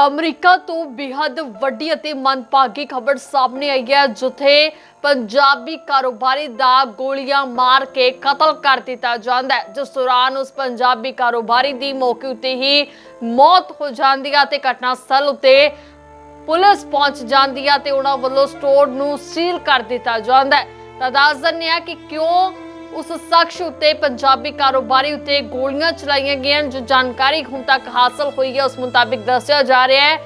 ਤਾਂ ਅਮਰੀਕਾ ਤੋਂ ਬੇहद ਵੱਡੀ ਅਤੇ ਮਨਪਾਗੀ ਖਬਰ ਸਾਹਮਣੇ ਆਈ ਹੈ, ਜਿੱਥੇ ਪੰਜਾਬੀ ਕਾਰੋਬਾਰੀ ਦਾ ਗੋਲੀਆਂ ਮਾਰ ਕੇ ਕਤਲ ਕਰ ਦਿੱਤਾ ਜਾਂਦਾ ਹੈ। ਜਿਸ ਦੌਰਾਨ ਉਸ ਪੰਜਾਬੀ ਕਾਰੋਬਾਰੀ ਦੀ ਮੌਕੇ ਉੱਤੇ ਹੀ ਮੌਤ ਹੋ ਜਾਂਦੀ ਹੈ ਤੇ ਘਟਨਾ ਸਥਲ ਉੱਤੇ ਪੁਲਿਸ ਪਹੁੰਚ ਜਾਂਦੀ ਹੈ ਤੇ ਉਹਨਾਂ ਵੱਲੋਂ ਸਟੋਰ ਨੂੰ ਸੀਲ ਕਰ ਦਿੱਤਾ ਜਾਂਦਾ ਹੈ। ਤਾਂ ਦੱਸ ਦਿੰਦੇ ਹਾਂ ਕਿ ਕਿਉਂ ਉਸ ਸ਼ਖਸ ਉੱਤੇ ਪੰਜਾਬੀ ਕਾਰੋਬਾਰੀ ਉੱਤੇ ਗੋਲੀਆਂ ਚਲਾਈਆਂ ਗਈਆਂ ਜੋ ਜਾਣਕਾਰੀ ਹੁਣ ਤੱਕ ਹਾਸਲ ਹੋਈ ਹੈ। ਉਸ ਮੁਤਾਬਿਕ ਦੱਸਿਆ ਜਾ ਰਿਹਾ ਹੈ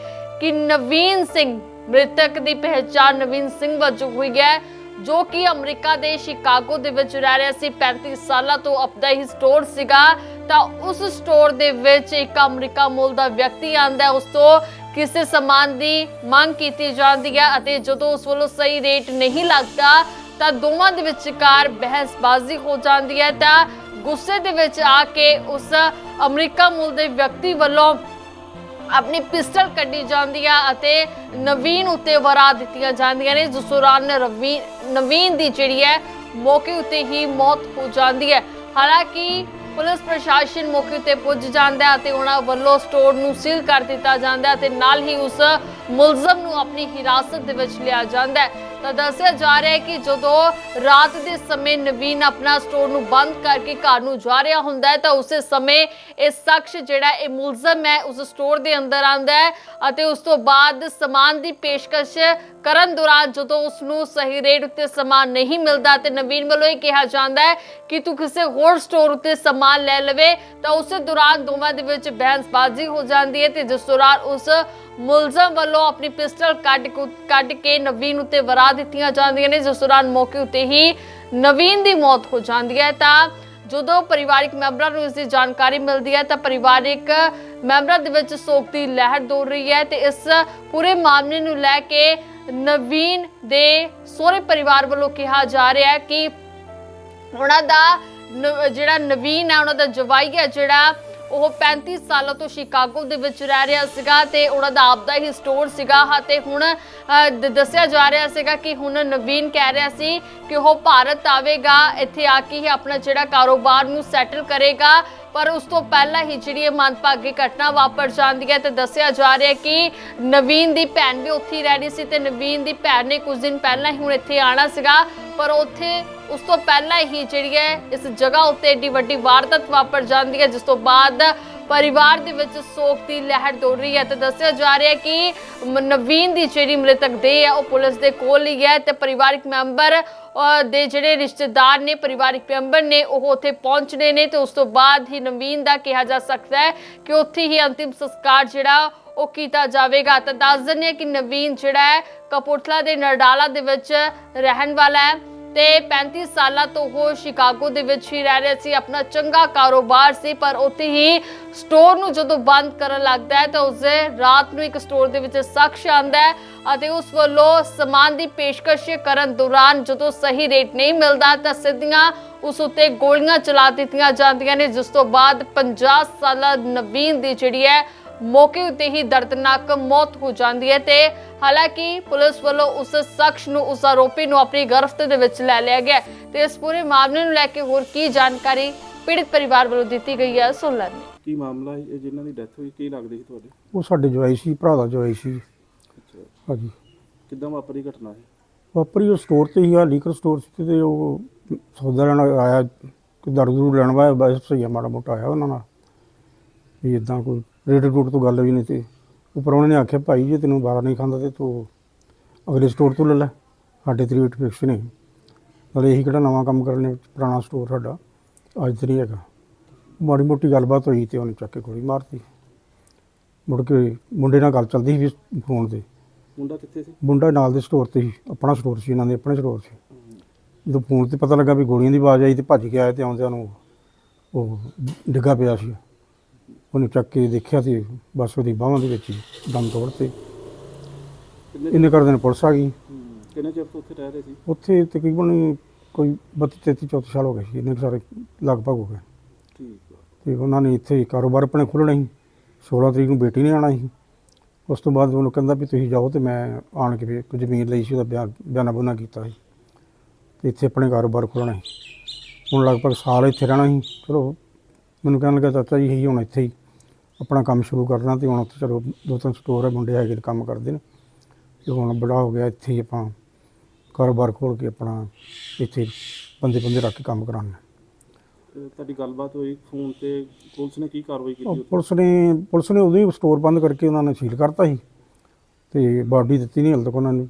ਕਿ ਨਵੀਨ ਸਿੰਘ ਮ੍ਰਿਤਕ ਦੀ ਪਹਿਚਾਣ ਨਵੀਨ ਸਿੰਘ ਵਜੋਂ ਹੋਈ ਹੈ, ਜੋ ਕਿ ਅਮਰੀਕਾ ਦੇ ਸ਼ਿਕਾਗੋ ਦੇ ਵਿੱਚ ਰਹਿ ਰਿਹਾ ਸੀ। 35 ਸਾਲਾਂ ਤੋਂ ਆਪਦਾ ਹੀ ਸਟੋਰ ਸੀਗਾ, ਤਾਂ ਉਸ ਸਟੋਰ ਦੇ ਵਿੱਚ ਇੱਕ ਅਮਰੀਕਾ ਮੂਲ ਦਾ ਵਿਅਕਤੀ ਆਂਦਾ ਉਸ ਤੋਂ ਕਿਸੇ ਸਮਾਨ ਦੀ ਮੰਗ ਕੀਤੀ ਜਾਂਦੀ ਹੈ ਅਤੇ ਜਦੋਂ ਉਸ ਵੱਲੋਂ ਸਹੀ ਰੇਟ ਨਹੀਂ ਲੱਗਦਾ ਤਾਂ ਦੋਵਾਂ ਦੇ ਵਿਚਕਾਰ ਬਹਿਸਬਾਜ਼ੀ ਹੋ ਜਾਂਦੀ ਹੈ। ਤਾਂ ਗੁੱਸੇ ਦੇ ਵਿੱਚ ਆ ਕੇ ਉਸ ਅਮਰੀਕਾ ਮੂਲ ਦੇ ਵਿਅਕਤੀ ਵੱਲੋਂ ਆਪਣੀ ਪਿਸਟਲ ਕੱਢੀ ਜਾਂਦੀ ਆ ਅਤੇ ਨਵੀਨ ਉੱਤੇ ਵਰਾ ਦਿੱਤੀਆਂ ਜਾਂਦੀਆਂ ਨੇ। ਜਿਸ ਦੌਰਾਨ ਨਵੀਨ ਦੀ ਜਿਹੜੀ ਹੈ, ਮੌਕੇ ਉੱਤੇ ਹੀ ਮੌਤ ਹੋ ਜਾਂਦੀ ਹੈ। ਹਾਲਾਂਕਿ ਪੁਲਿਸ ਪ੍ਰਸ਼ਾਸਨ ਮੌਕੇ ਉੱਤੇ ਪੁੱਜ ਜਾਂਦਾ ਹੈ ਅਤੇ ਉਹਨਾਂ ਵੱਲੋਂ ਸਟੋਰ ਨੂੰ ਸੀਲ ਕਰ ਦਿੱਤਾ ਜਾਂਦਾ ਹੈ ਤੇ ਨਾਲ ਹੀ ਉਸ ਮੁਲਜ਼ਮ ਨੂੰ ਆਪਣੀ ਹਿਰਾਸਤ ਦੇ ਵਿੱਚ ਲਿਆ ਜਾਂਦਾ ਹੈ। ਤਾਂ ਦੱਸਿਆ ਜਾ ਰਿਹਾ ਹੈ ਕਿ ਜਦੋਂ ਰਾਤ ਦੇ ਸਮੇਂ ਨਵੀਨ ਆਪਣਾ ਸਟੋਰ ਨੂੰ ਬੰਦ ਕਰਕੇ ਘਰ ਨੂੰ ਜਾ ਰਿਹਾ ਹੁੰਦਾ ਹੈ ਤਾਂ ਉਸੇ ਸਮੇਂ ਇਹ ਸ਼ਖਸ ਜਿਹੜਾ ਇਹ ਮੁਲਜ਼ਮ ਹੈ ਉਸ ਸਟੋਰ ਦੇ ਅੰਦਰ ਆਂਦਾ ਹੈ ਅਤੇ ਉਸ ਤੋਂ ਬਾਅਦ ਸਮਾਨ ਦੀ ਪੇਸ਼ਕਸ਼ ਕਰਨ ਦੌਰਾਨ ਜਦੋਂ ਉਸ ਨੂੰ ਸਹੀ ਰੇਟ ਉੱਤੇ ਸਮਾਨ ਨਹੀਂ ਮਿਲਦਾ ਤੇ ਨਵੀਨ ਵੱਲੋਂ ਇਹ ਕਿਹਾ ਜਾਂਦਾ ਹੈ ਕਿ ਤੂੰ ਕਿਸੇ ਹੋਰ ਸਟੋਰ ਉੱਤੇ ਸਮਾਨ ਲੈ ਲਵੇ, ਤਾਂ ਉਸੇ ਦੌਰਾਨ ਦੋਵਾਂ ਦੇ ਵਿੱਚ ਬਹਿਸਬਾਜ਼ੀ ਹੋ ਜਾਂਦੀ ਹੈ ਤੇ ਜਿਸ ਦੌਰਾਨ ਉਸ ਮੁਲਜ਼ਮ ਵੱਲੋਂ ਆਪਣੀ ਪਿਸਟਲ ਕੱਢ ਕੱਢ ਕੇ ਨਵੀਨ ਉੱਤੇ ਵਰਾ ਦਿੱਤੀਆਂ ਜਾਂਦੀਆਂ ਨੇ, ਜਿਸ ਦੌਰਾਨ ਮੌਕੇ ਉੱਤੇ ਹੀ ਨਵੀਨ ਦੀ ਮੌਤ ਹੋ ਜਾਂਦੀ ਹੈ। ਤਾਂ ਜਦੋਂ ਪਰਿਵਾਰਿਕ ਮੈਂਬਰਾਂ ਨੂੰ ਇਸ ਦੀ ਜਾਣਕਾਰੀ ਮਿਲਦੀ ਹੈ, ਤਾਂ ਪਰਿਵਾਰਿਕ ਮੈਂਬਰਾਂ ਦੇ ਵਿੱਚ ਸੋਗ ਦੀ ਲਹਿਰ ਦੌੜ ਰਹੀ ਹੈ ਤੇ ਇਸ ਪੂਰੇ ਮਾਮਲੇ ਨੂੰ ਲੈ ਕੇ ਨਵੀਨ ਦੇ ਸਹੁਰੇ ਪਰਿਵਾਰ ਵੱਲੋਂ ਕਿਹਾ ਜਾ ਰਿਹਾ ਹੈ ਕਿ ਉਹਨਾਂ ਦਾ ਨ- ਜਿਹੜਾ ਨਵੀਨ ਹੈ, ਉਹਨਾਂ ਦਾ ਜਵਾਈ ਹੈ, ਜਿਹੜਾ ਉਹ 35 ਸਾਲਾਂ ਤੋਂ ਸ਼ਿਕਾਗੋ ਦੇ ਵਿੱਚ ਰਹਿ ਰਿਹਾ ਸੀਗਾ ਤੇ ਉਹਨਾਂ ਦਾ ਆਪਦਾ ਹੀ ਸਟੋਰ ਸੀਗਾ। ਹਾਂ, ਤੇ ਹੁਣ ਦੱਸਿਆ ਜਾ ਰਿਹਾ ਸੀਗਾ ਕਿ ਹੁਣ ਨਵੀਨ ਕਹਿ ਰਿਹਾ ਸੀ ਕਿ ਉਹ ਭਾਰਤ ਆਵੇਗਾ, ਇੱਥੇ ਆ ਕੇ ਹੀ ਆਪਣਾ ਜਿਹੜਾ ਕਾਰੋਬਾਰ ਨੂੰ ਸੈਟਲ ਕਰੇਗਾ। ਪਰ ਉਸ ਤੋਂ ਪਹਿਲਾਂ ਹੀ ਜਿਹੜੀ ਇਹ ਮੰਦਭਾਗੀ ਘਟਨਾ ਵਾਪਰ ਜਾਂਦੀ ਹੈ ਤੇ ਦੱਸਿਆ ਜਾ ਰਿਹਾ ਕਿ ਨਵੀਨ ਦੀ ਭੈਣ ਵੀ ਉੱਥੇ ਹੀ ਰਹਿ ਰਹੀ ਸੀ ਤੇ ਨਵੀਨ ਦੀ ਭੈਣ ਨੇ ਕੁਝ ਦਿਨ ਪਹਿਲਾਂ ਹੀ ਹੁਣ ਇੱਥੇ ਆਣਾ ਸੀਗਾ। ਪਰ ਉੱਥੇ ਉਸ ਤੋਂ ਪਹਿਲਾਂ ਹੀ ਜਿਹੜੀ ਹੈ ਇਸ ਜਗ੍ਹਾ ਉੱਤੇ ਏਡੀ ਵੱਡੀ ਵਾਰਦਾਤ ਵਾਪਰ ਜਾਂਦੀ ਹੈ, ਜਿਸ ਤੋਂ ਬਾਅਦ ਪਰਿਵਾਰ ਦੇ ਵਿੱਚ ਸੋਗ ਦੀ ਲਹਿਰ ਦੌੜ ਰਹੀ ਹੈ। ਤੇ ਦੱਸਿਆ ਜਾ ਰਿਹਾ ਕਿ ਨਵੀਨ ਦੀ ਜਿਹੜੀ ਮ੍ਰਿਤਕ ਦੇਹ ਹੈ, ਉਹ ਪੁਲਿਸ ਦੇ ਕੋਲ ਹੀ ਹੈ ਤੇ ਪਰਿਵਾਰਿਕ ਮੈਂਬਰ ਦੇ ਜਿਹੜੇ ਰਿਸ਼ਤੇਦਾਰ ਨੇ, ਪਰਿਵਾਰਿਕ ਮੈਂਬਰ ਨੇ, ਉਹ ਉੱਥੇ ਪਹੁੰਚਣੇ ਨੇ ਤੇ ਉਸ ਤੋਂ ਬਾਅਦ ਹੀ ਨਵੀਨ ਦਾ ਕਿਹਾ ਜਾ ਸਕਦਾ ਹੈ ਕਿ ਉੱਥੇ ਹੀ ਅੰਤਿਮ ਸੰਸਕਾਰ ਜਿਹੜਾ ਉਹ ਕੀਤਾ ਜਾਵੇਗਾ। ਤਾਂ ਦੱਸ ਦਿੰਦੇ ਹਾਂ ਕਿ ਨਵੀਨ ਜਿਹੜਾ ਹੈ, ਕਪੂਰਥਲਾ ਦੇ ਨਰਡਾਲਾ ਦੇ ਵਿੱਚ ਰਹਿਣ ਵਾਲਾ ਹੈ ਤੇ 35 ਸਾਲਾਂ ਤੋਂ ਉਹ ਸ਼ਿਕਾਗੋ ਦੇ ਵਿੱਚ ਹੀ ਰਹਿ ਰਿਹਾ ਸੀ, ਆਪਣਾ ਚੰਗਾ ਕਾਰੋਬਾਰ ਸੀ, ਪਰ ਉੱਥੇ ਹੀ ਸਟੋਰ ਨੂੰ ਜਦੋਂ ਬੰਦ ਕਰਨ ਲੱਗਦਾ ਹੈ ਤਾਂ ਉਸਦੇ ਰਾਤ ਨੂੰ ਇੱਕ ਸਟੋਰ ਦੇ ਵਿੱਚ ਸ਼ਖਸ ਆਂਦਾ ਹੈ ਅਤੇ ਉਸ ਵੱਲੋਂ ਸਮਾਨ ਦੀ ਪੇਸ਼ਕਸ਼ ਕਰਨ ਦੌਰਾਨ ਜਦੋਂ ਸਹੀ ਰੇਟ ਨਹੀਂ ਮਿਲਦਾ ਤਾਂ ਸਿੱਧੀਆਂ ਉਸ ਉੱਤੇ ਗੋਲੀਆਂ ਚਲਾ ਦਿੱਤੀਆਂ ਜਾਂਦੀਆਂ ਨੇ, ਜਿਸ ਤੋਂ ਬਾਅਦ 50 ਸਾਲਾ ਨਵੀਨ ਦੀ ਜਿਹੜੀ ਹੈ ਮੌਕੇ ਉੱਤੇ ਹੀ ਦਰਦਨਾਕ ਮੌਤ ਹੋ ਜਾਂਦੀ ਹੈ ਤੇ ਹਾਲਾਂਕਿ ਪੁਲਿਸ ਵੱਲੋਂ ਉਸ ਸ਼ਖਸ ਨੂੰ ਉਸ ਆਰੋਪੀ ਨੂੰ ਆਪਣੀ ਗ੍ਰਿਫਤ ਦੇ ਵਿੱਚ ਲੈ ਲਿਆ ਗਿਆ ਤੇ ਇਸ ਪੂਰੇ ਮਾਮਲੇ ਨੂੰ ਲੈ ਕੇ ਹੋਰ ਕੀ ਜਾਣਕਾਰੀ ਪੀੜਿਤ ਪਰਿਵਾਰ ਵੱਲੋਂ ਦਿੱਤੀ ਗਈ ਹੈ ਸੁਣ ਲੈਂਦੇ। ਕੀ ਮਾਮਲਾ ਹੈ? ਇਹ ਜਿਨ੍ਹਾਂ ਦੀ ਡੈਥ ਹੋਈ ਕੀ ਲੱਗਦੇ ਸੀ ਤੁਹਾਡੇ? ਉਹ ਸਾਡੇ ਜਵਾਈ ਸੀ ਭਰਾ ਦਾ ਜਵਾਈ ਸੀ। ਅੱਛਾ। ਹਾਂਜੀ। ਕਿੱਦਾਂ ਵਾਪਰੀ ਘਟਨਾ ਹੈ ਵਾਪਰੀ ਉਹ ਸਟੋਰ ਤੇ ਹੀ ਆ ਲੀਕਰ ਸਟੋਰ ਸੀ ਤੇ ਉਹ ਸੌਦਾ ਲੈਣ ਆਇਆ ਕਿ ਦਰਦੂ ਲੈਣ ਵਾਇਆ ਬਸ ਸਹੀ ਮਾੜਾ ਮੋਟਾ ਆਇਆ ਉਹਨਾਂ ਨਾਲ। ਵੀ ਇਦਾਂ ਕੋਈ ਰੇਟ ਰੂਟ ਤੋਂ ਗੱਲ ਵੀ ਨਹੀਂ ਤੇ ਉੱਪਰ ਉਹਨਾਂ ਨੇ ਆਖਿਆ ਭਾਈ ਜੇ ਤੈਨੂੰ ਬਾਰਾ ਨਹੀਂ ਖਾਂਦਾ ਤੇ ਤੂੰ ਅਗਲੇ ਸਟੋਰ ਤੋਂ ਲੈ ਲੈ। ਸਾਡੇ ਤੇ ਰੇਟ ਫਿਕਸ ਨਹੀਂ। ਨਾਲੇ ਇਹੀ ਕਿਹੜਾ ਨਵਾਂ ਕੰਮ ਕਰਨੇ ਪੁਰਾਣਾ ਸਟੋਰ ਸਾਡਾ। ਅੱਜ ਤੇ ਨਹੀਂ ਹੈਗਾ। ਮਾੜੀ ਮੋਟੀ ਗੱਲਬਾਤ ਹੋਈ ਤੇ ਉਹਨੇ ਚੱਕ ਕੇ ਗੋਲੀ ਮਾਰਤੀ। ਮੁੜ ਕੇ ਮੁੰਡੇ ਨਾਲ ਗੱਲ ਚੱਲਦੀ ਸੀ ਫੋਨ ਤੇ। ਮੁੰਡਾ ਕਿੱਥੇ ਸੀ? ਮੁੰਡਾ ਨਾਲ ਦੇ ਸਟੋਰ ਤੇ ਸੀ। ਆਪਣਾ ਸਟੋਰ ਸੀ ਇਹਨਾਂ ਦੇ ਆਪਣੇ ਸਟੋਰ ਸੀ। ਜਦੋਂ ਫੋਨ ਤੇ ਪਤਾ ਲੱਗਾ ਵੀ ਗੋਲੀਆਂ ਦੀ ਆਵਾਜ਼ ਆਈ ਤੇ ਭੱਜ ਕੇ ਆਏ ਤੇ ਆਉਂਦਿਆਂ ਨੂੰ ਉਹ ਡਿੱਗਾ ਪਿਆ ਸੀ। ਉਹਨੂੰ ਚੱਕ ਕੇ ਦੇਖਿਆ ਤੇ ਬਸ ਉਹਦੀ ਬਾਹਾਂ ਦੇ ਵਿੱਚ ਹੀ ਦਮ ਤੋੜ ਤੇ ਇੰਨੇ ਕਰਦੇ ਨੇ ਪੁਲਿਸ ਆ ਗਈ। ਹੂੰ, ਕਿੰਨੇ ਚਿਰ ਤੋਂ ਉੱਥੇ ਰਹਿ ਰਹੇ ਸੀ? ਉੱਥੇ ਤਕਰੀਬਨ ਕੋਈ 32 33 34 ਸਾਲ ਹੋ ਗਏ ਸੀ ਇੰਨੇ ਕੁ ਸਾਰੇ ਲਗਭਗ ਹੋ ਗਏ। ਠੀਕ ਆ। ਤੇ ਉਹਨਾਂ ਨੇ ਇੱਥੇ ਕਾਰੋਬਾਰ ਆਪਣੇ ਖੋਲ੍ਹਣਾ ਸੀ 16 ਤਰੀਕ ਨੂੰ ਬੇਟੀ ਨੇ ਆਣਾ ਸੀ। ਉਸ ਤੋਂ ਬਾਅਦ ਉਹਨੂੰ ਕਹਿੰਦਾ ਵੀ ਤੁਸੀਂ ਜਾਓ ਤੇ ਮੈਂ ਆਣ ਕੇ ਵੀ ਇੱਕ ਜ਼ਮੀਨ ਲਈ ਸੀ ਉਹਦਾ ਬਿਆਨ ਬਿਆਨਾ ਬੁਨਾ ਕੀਤਾ ਸੀ। ਤੇ ਇੱਥੇ ਆਪਣੇ ਕਾਰੋਬਾਰ ਖੋਲ੍ਹਣਾ ਸੀ। ਹੁਣ ਲਗਭਗ ਸਾਲ ਇੱਥੇ ਰਹਿਣਾ ਸੀ। ਚਲੋ ਮੈਨੂੰ ਕਹਿਣ ਲੱਗਾ ਚਾਚਾ ਜੀ ਇਹੀ ਹੁਣ ਇੱਥੇ ਹੀ ਆਪਣਾ ਕੰਮ ਸ਼ੁਰੂ ਕਰਨਾ ਤੇ ਹੁਣ ਉੱਥੇ ਚਲੋ ਦੋ ਤਿੰਨ ਸਟੋਰ ਹੈ ਮੁੰਡੇ ਹੈਗੇ ਕੰਮ ਕਰਦੇ ਨੇ। ਤੇ ਹੁਣ ਬੜਾ ਹੋ ਗਿਆ ਇੱਥੇ ਹੀ ਆਪਾਂ ਕਾਰੋਬਾਰ ਖੋਲ ਕੇ ਆਪਣਾ ਇੱਥੇ ਬੰਦੇ ਬੰਦੇ ਰੱਖ ਕੇ ਕੰਮ ਕਰਾਉਣਾ। ਤੁਹਾਡੀ ਗੱਲਬਾਤ ਹੋਈ ਫੋਨ ਤੇ ਪੁਲਿਸ ਨੇ ਕੀ ਕਾਰਵਾਈ ਕੀਤੀ ਉਹ? ਪੁਲਿਸ ਨੇ ਪੁਲਿਸ ਨੇ ਉਦੋਂ ਹੀ ਸਟੋਰ ਬੰਦ ਕਰਕੇ ਉਹਨਾਂ ਨੇ ਸੀਲ ਕਰਤਾ ਸੀ। ਤੇ ਬਾਡੀ ਦਿੱਤੀ ਨਹੀਂ ਹਲ ਤੱਕ ਉਹਨਾਂ ਨੇ।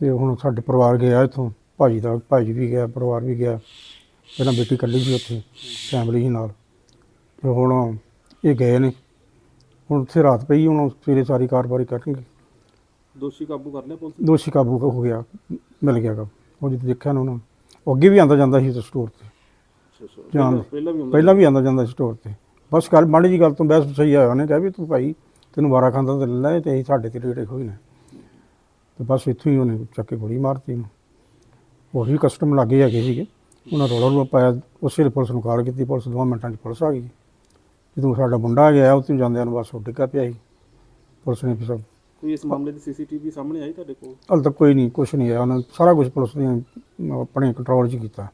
ਤੇ ਹੁਣ ਸਾਡੇ ਪਰਿਵਾਰ ਗਿਆ ਇੱਥੋਂ ਭਾਜੀ ਦਾ ਭਾਜੀ ਵੀ ਗਿਆ ਪਰਿਵਾਰ ਵੀ ਗਿਆ। ਪਹਿਲਾਂ ਬੇਟੀ ਇਕੱਲੀ ਸੀ ਉੱਥੇ ਫੈਮਿਲੀ ਸੀ ਨਾਲ। ਤੇ ਹੁਣ ਇਹ ਗਏ ਨੇ। ਹੁਣ ਉੱਥੇ ਰਾਤ ਪਈ ਹੁਣ ਸਵੇਰੇ ਸਾਰੀ ਕਾਰਵਾਈ ਕਰਨਗੇ ਦੋਸ਼ੀ ਕਾਬੂ ਕਰ ਲਿਆ ਪੁਲਿਸ ਨੇ? ਦੋਸ਼ੀ ਕਾਬੂ ਹੋ ਗਿਆ ਮਿਲ ਗਿਆ ਗਾ ਉਹ ਜਿੱਦ ਦੇਖਿਆ ਨਾ ਉਹਨਾਂ। ਨੂੰ ਉਹ ਅੱਗੇ ਵੀ ਆਂਦਾ ਜਾਂਦਾ ਸੀ ਸਟੋਰ ਤੇ। ਅੱਛਾ ਅੱਛਾ। ਜਾਣ ਪਹਿਲਾਂ- ਪਹਿਲਾਂ ਵੀ ਹੁੰਦਾ ਪਹਿਲਾਂ ਵੀ ਆਂਦਾ ਜਾਂਦਾ ਸੀ ਸਟੋਰ ਤੇ। ਬਸ ਗੱਲ ਮਾੜੀ ਜੀ ਗੱਲ ਤੋਂ ਬਹਿਸ ਸਹੀ ਆਇਆ ਉਹਨੇ ਕਿਹਾ ਵੀ ਤੂੰ ਭਾਈ ਤੈਨੂੰ ਵਾਰਾ ਖਾਂਦਾ ਤੇ ਲੈ ਲੈ ਤੇ ਅਸੀਂ ਸਾਡੇ ਤੇ ਰੇਟ ਹੋਈ ਨੇ। ਤੇ ਬਸ ਇੱਥੋਂ ਹੀ ਉਹਨੇ ਚੱਕ ਕੇ ਗੋਲੀ ਮਾਰਤੀ ਇਹਨੂੰ ਹੋਰ ਵੀ ਕਸਟਮ ਲੱਗੇ ਹੈਗੇ ਸੀਗੇ। ਉਹਨਾਂ ਰੋਲਾ ਰੋਲਾ ਪਾਇਆ ਉਸੇ ਵੇਲੇ ਪੁਲਿਸ ਨੂੰ ਕਾਲ ਕੀਤੀ ਪੁਲਿਸ ਦੋ ਮਿੰਟਾਂ 'ਚ ਪੁਲਿਸ ਆ ਗਈ। ਜਦੋਂ ਸਾਡਾ ਮੁੰਡਾ ਆ ਗਿਆ ਉੱਥੇ ਜਾਂਦਿਆਂ ਨੂੰ ਬਸ ਉਹ ਡਿੱਗਾ ਪਿਆ ਸੀ। ਪੁਲਿਸ ਨੇ ਫਿਰ ਕੋਈ ਇਸ ਮਾਮਲੇ ਦੀ ਸੀਸੀਟੀਵੀ ਸਾਹਮਣੇ ਆਈ ਤੁਹਾਡੇ ਕੋਲ? ਹਾਲੇ ਤੱਕ ਕੋਈ ਨਹੀਂ ਕੁਛ ਨਹੀਂ ਆਇਆ। ਉਹਨਾਂ ਸਾਰਾ ਕੁਝ ਪੁਲਿਸ ਨੇ ਆਪਣੇ ਕੰਟਰੋਲ 'ਚ ਕੀਤਾ।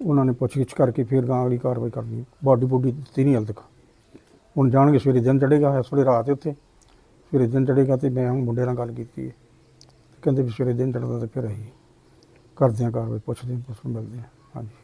ਉਹਨਾਂ ਨੇ ਪੁੱਛਗਿੱਛ ਕਰਕੇ ਫਿਰ ਗਾਂ ਅਗਲੀ ਕਾਰਵਾਈ ਕਰਨੀ। ਬਾਡੀ ਬੁੱਡੀ ਦਿੱਤੀ ਨਹੀਂ ਹਾਲੇ ਤੱਕ। ਹੁਣ ਜਾਣਗੇ ਸਵੇਰੇ ਦਿਨ ਚੜੇਗਾ ਇਸ ਵੇਲੇ ਰਾਤ ਹੈ ਉੱਥੇ। ਸਵੇਰੇ ਦਿਨ ਚੜੇਗਾ ਤੇ ਮੈਂ ਹੁਣ ਮੁੰਡੇ ਨਾਲ ਗੱਲ ਕੀਤੀ ਹੈ। ਕਹਿੰਦੇ ਵੀ ਸਵੇਰੇ ਦਿਨ ਚੜਦਾ ਤੇ ਫਿਰ ਅਸੀਂ ਕਰਦੇ ਹਾਂ ਕਾਰਵਾਈ ਪੁੱਛਦੇ ਨੂੰ ਮਿਲਦੇ ਹਾਂ। ਹਾਂਜੀ।